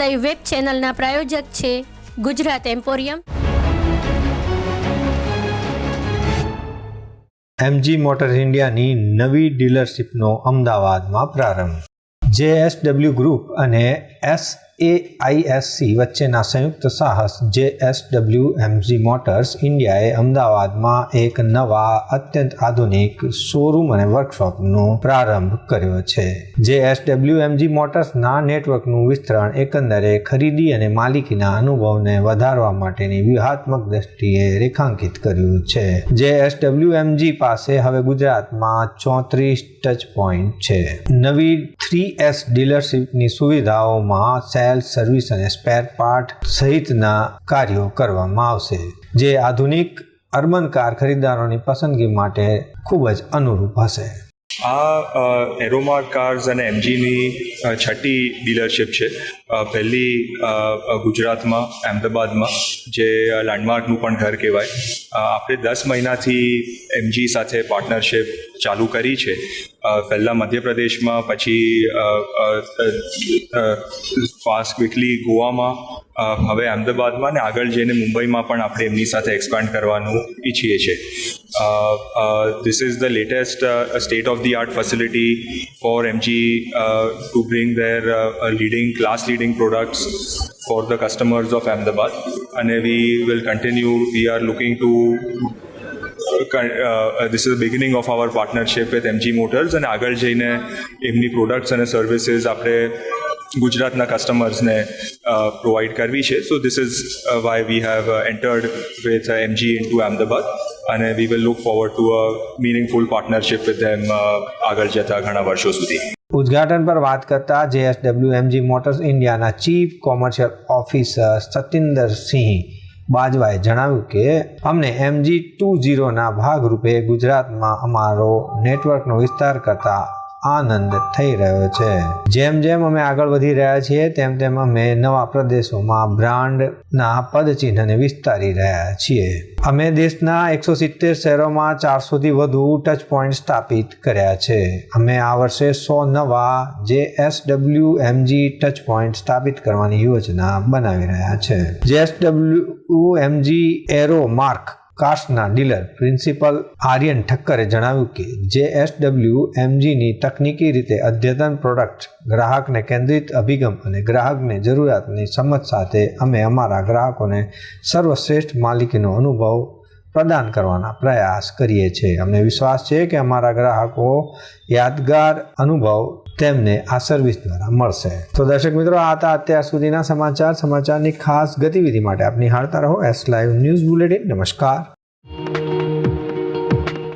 Live web ચેનલના પ્રાયોજક છે Gujarat emporium MG motors ઇન્ડિયાની નવી ડીલરશીપનો અમદાવાદમાં પ્રારંભ. જેએસડબલ્યુ ગ્રુપ અને એસ એઆઈએસસી વચ્ચેના સંયુક્ત સાહસ જેએસડબલ્યુ એમજી મોટર્સ ઇન્ડિયાએ અમદાવાદમાં એક નવા અત્યંત આધુનિક શોરૂમ અને વર્કશોપનો પ્રારંભ કર્યો છે. જેએસડબલ્યુ એમજી મોટર્સના નેટવર્કનું વિસ્તરણ એકંદરે ખરીદી અને માલિકીના અનુભવને વધારવા માટેની વ્યૂહાત્મક દ્રષ્ટિએ રેખાંકિત કર્યું છે. જેએસડબલ્યુ એમજી પાસે હવે ગુજરાતમાં ચોત્રીસ ટચ પોઈન્ટ છે. નવી થ્રી એસ ડીલરશીપની સુવિધાઓમાં સેલ્સ સર્વિસ અને સ્પેર પાર્ટ સહિતના કાર્યો કરવામાં આવશે, જે આધુનિક અર્બન કાર ખરીદદારોની પસંદગી માટે ખૂબ જ અનુરૂપ હશે. આ એરોમા કાર્સ અને એમજીની છઠ્ઠી ડીલરશીપ છે. પહેલી ગુજરાતમાં, અમદાવાદમાં, જે લેન્ડમાર્કનું પણ ઘર કહેવાય. આપણે દસ મહિનાથી એમજી સાથે પાર્ટનરશિપ ચાલુ કરી છે. પહેલાં મધ્યપ્રદેશમાં, પછી ફાસ્ટ ક્વિકલી ગોવામાં હવે અહેમદાબાદમાં ને આગળ જઈને મુંબઈમાં પણ આપણે એમની સાથે એક્સપાન્ડ કરવાનું ઈચ્છીએ છીએ. This is the latest state of the art facility for MG to bring their leading class leading products for the customers of Ahmedabad અને we will continue we are looking to this is beginning of our partnership with MG motors અને આગળ જઈને એમની products અને services આપણે ગુજરાતના કસ્ટમર્સને provide કરવી છે. So this is why we have entered with MG into Ahmedabad અને we will look forward to a meaningful partnership with them આગળ જતા ઘણા વર્ષો સુધી. ઉદ્ઘાટન પર વાત કરતા જેએસડબલ્યુ એમજી મોટર્સ ઇન્ડિયાના chief commercial officer Satinder Singh બાજવાએ જણાવ્યું કે, અમને એમજી ટુ ઝીરોના ભાગરૂપે ગુજરાતમાં અમારો નેટવર્કનો વિસ્તાર કરતા આનંદ થઈ રહ્યો છે. જેમ જેમ અમે આગળ વધી રહ્યા છીએ, તેમ તેમ અમે નવા પ્રદેશોમાં બ્રાન્ડના પદચિહ્નને વિસ્તારી રહ્યા છીએ. અમે દેશના એકસો સિત્તેર શહેરોમાં ચારસોથી વધુ ટચ પોઈન્ટ સ્થાપિત કર્યા છે. અમે આ વર્ષે સો નવા J S W MG touch point સ્થાપિત કરવાની યોજના બનાવી રહ્યા છે. J S W MG aero mark કાર્સના dealer principal Aryan ઠક્કરે જણાવ્યું કે જે એસ ડબલ્યુ એમજીની તકનીકી રીતે અદ્યતન પ્રોડક્ટ ગ્રાહકને કેન્દ્રિત અભિગમ અને ગ્રાહકને જરૂરિયાતની સમજ સાથે અમે અમારા ગ્રાહકોને સર્વશ્રેષ્ઠ માલિકીનો અનુભવ પ્રદાન કરવાના પ્રયાસ કરીએ છીએ. અમને વિશ્વાસ છે કે અમારા ગ્રાહકો યાદગાર અનુભવ તેમને આ સર્વિસ દ્વારા મળશે. તો દર્શક મિત્રો, આ હતા અત્યાર સુધીના સમાચાર. સમાચારની ખાસ ગતિવિધિ માટે આપ નિહાળતા રહો. એસ લાઈવ ન્યૂઝ બુલેટિન નમસ્કાર.